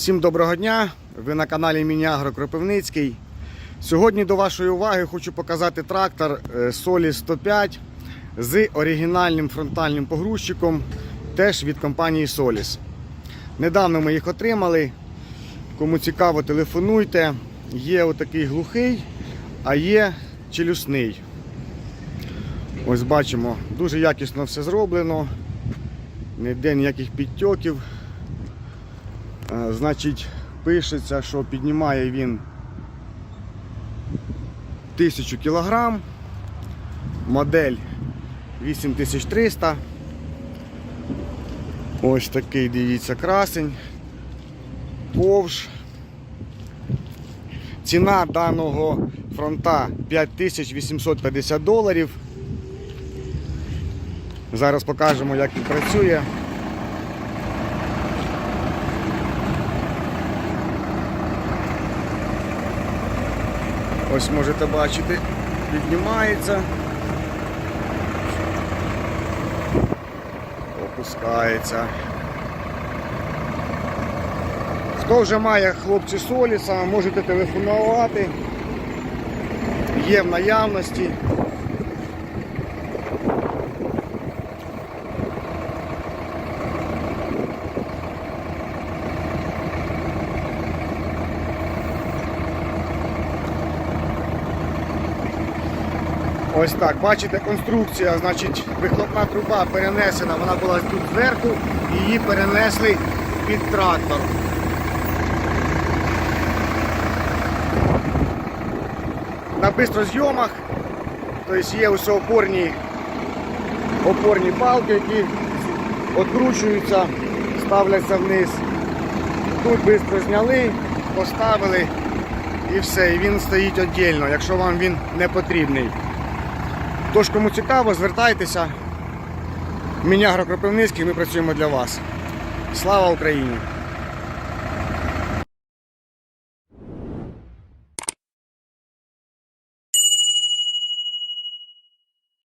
Всім доброго дня! Ви на каналі Мініагро Кропивницький. Сьогодні до вашої уваги хочу показати трактор е, Solis 105 з оригінальним фронтальним погрузчиком, теж від компанії Solis. Недавно ми їх отримали. Кому цікаво, телефонуйте. Є отакий глухий, а є челюсний. Ось бачимо, дуже якісно все зроблено. Ніде ніяких підтьоків. Е, Значить, пишеться, що піднімає він 1000 кг, модель 8300. Ось такий, дивіться, красень, повш. Ціна даного фронта 5850 доларів. Зараз покажемо, як він працює. Ось можете бачити, піднімається, опускається. Хто вже має хлопці Соліса, можете телефонувати. Є в наявності. Ось так, бачите, конструкція, значить, вихлопна труба перенесена, вона була тут зверху, її перенесли під трактор. На бистрозйомах, тобто є ось опорні, опорні палки, які відкручуються, ставляться вниз. Тут швидко зняли, поставили і все, і він стоїть віддільно, якщо вам він не потрібний. Тож, кому цікаво, звертайтеся. Мінягро Кропивницький, ми працюємо для вас. Слава Україні!